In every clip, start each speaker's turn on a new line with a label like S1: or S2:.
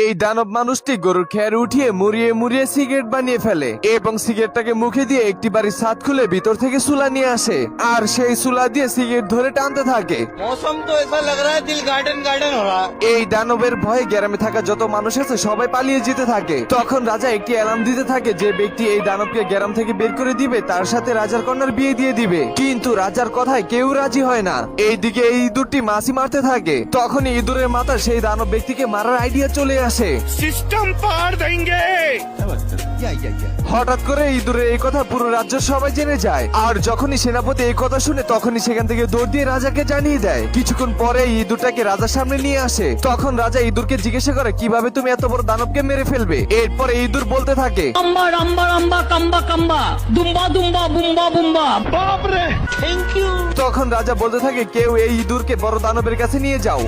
S1: এই দানব মানুষটি গরুর খেয়ার উঠিয়ে মুড়িয়ে মুড়িয়ে সিগারেট বানিয়ে ফেলে এবং সিগারেটটাকে মুখে দিয়ে একটি বাড়ির ছাদ খুলে ভিতর থেকে চুলা নিয়ে আসে। আর সেই চুলা দিয়ে সিগারেট ধরে টানতে থাকে। এই দানবের ভয়ে গ্রামে থাকা যত মানুষ আছে সবাই পালিয়ে যেতে থাকে। তখন রাজা একটি অ্যালার্ম দিতে থাকে যে ব্যক্তি এই দানবকে গ্রাম থেকে বের করে দিবে তার সাথে রাজার কন্যার বিয়ে দিয়ে দিবে। কিন্তু রাজার কথায় কেউ রাজি হয় না। এইদিকে এই ইঁদুরটি মাছি মারতে থাকে। তখন ইঁদুরের মাথা সেই দানব ব্যক্তিকে মারার আইডিয়া চলে আসে।
S2: সিস্টেম পার দেঙ্গে।
S1: হঠাৎ করে এই কথা পুরো রাজ্য সবাই জেনে যায়। আর যখনই সেনাপতি এই কথা শুনে তখনই সেখান থেকে দৌড় দিয়ে রাজাকে জানিয়ে দেয়। কিছুক্ষণ পরে ইঁদুরটাকে রাজার সামনে নিয়ে আসে। তখন রাজা ইঁদুরকে জিজ্ঞাসা করে কীভাবে তুমি এত বড় দানবকে মেরে ফেলবে? এরপরে ইঁদুর বলতে থাকে
S3: আম্বা কাম্বা কাম্বা। দুম্বা দুম্বা
S2: বুম্বা বুম্বা।
S4: থ্যাংক ইউ
S1: তখন রাজা বলতে থাকে কেউ এই ইঁদুরকে বড় দানবের কাছে নিয়ে যাও।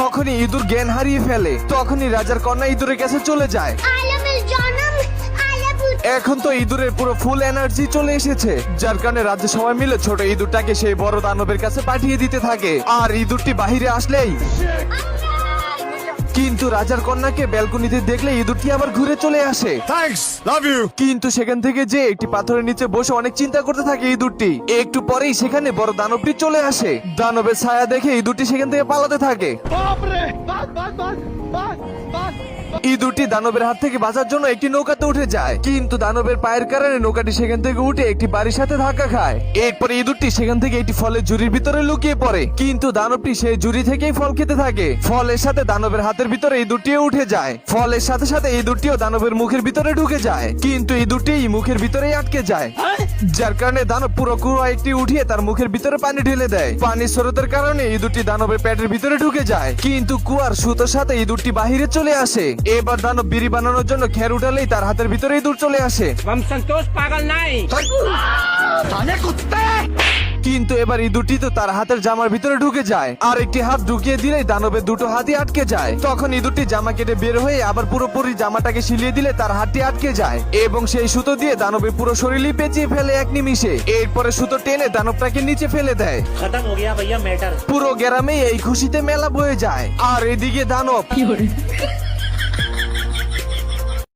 S1: তখনই ইঁদুর জ্ঞান হারিয়ে ফেলে। তখনই রাজার কন্যা ইঁদুরের কাছে চলে যায়। এখন তো ইঁদুরের পুরো ফুল এনার্জি চলে এসেছে। যার কারণে রাজ্য সবাই মিলে ছোট ইঁদুরটাকে সেই বড় দানবের কাছে পাঠিয়ে দিতে থাকে। আর ইঁদুরটি বাহিরে আসলেই কিন্তু রাজার কন্যাকে ব্যালকনিতে দেখলে ইঁদুরটি আবার ঘুরে চলে আসে।
S2: থ্যাঙ্কস
S1: কিন্তু সেখান থেকে যে একটি পাথরের নিচে বসে অনেক চিন্তা করতে থাকে ইঁদুরটি একটু পরেই সেখানে বড় দানবটি চলে আসে। দানবের ছায়া দেখে ইঁদুরটি সেখান থেকে পালাতে থাকে।
S2: বাপরে! বাদ বাদ বাদ বাদ বাদ।
S1: ইঁদুরটি দানবের হাত থেকে বাঁচার জন্য একটি নৌকাতে উঠে যায়। কিন্তু দানবের পায়ের কারণে নৌকাটি সেখান থেকে উঠে একটি বাড়ির সাথে ধাক্কা খায়। এরপরে ইঁদুরটি সেখান থেকে একটি ফলের ঝুড়ির ভিতরে লুকিয়ে পড়ে। কিন্তু দানবটি সেই ঝুড়ি থেকেই ফল খেতে থাকে। ফলের সাথে দানবের হাতের ভিতরে ইঁদুরটিও উঠে যায়। ফলের সাথে সাথে ইঁদুরটিও দানবের মুখের ভিতরে ঢুকে যায়। কিন্তু ইঁদুরটি মুখের ভিতরেই আটকে যায়। যার কারণে দানব পুরো কুয়া একটি উঠিয়ে তার মুখের ভিতরে পানি ঢেলে দেয়। পানির স্রোতের কারণে ইঁদুরটি দানবের পেটের ভিতরে ঢুকে যায়। কিন্তু কুয়ার সুতোর সাথে ইঁদুরটি বাহিরে চলে আসে। এবার দানব বিড়ি বানানোর জন্য খের উঠালেই তার হাতের ভিতরে ইঁদুর চলে আসে
S3: हम संतोष पागल नहीं
S1: কিন্তু এবার ইঁদুরটি তো তার হাতের জামার ভিতরে ঢুকে যায় আর একটি হাত ঢুকিয়ে দিলেই দানবের দুটো হাতই আটকে যায় তখন ইঁদুরটি জামা কেটে বের হয়ে আবার পুরোপুরি জামাটাকে সিলিয়ে দিলে তার হাতটি আটকে যায় এবং সেই সুতো দিয়ে দানবের পুরো শরীরই পেঁচিয়ে ফেলে এক নিমিষে এরপরে সুতো টেনে দানবটাকে নিচে ফেলে দেয়
S5: खत्म हो गया भैया मैटर
S1: পুরো গ্রামে এই খুশিতে মেলা বয়ে যায় আর এদিকে দানব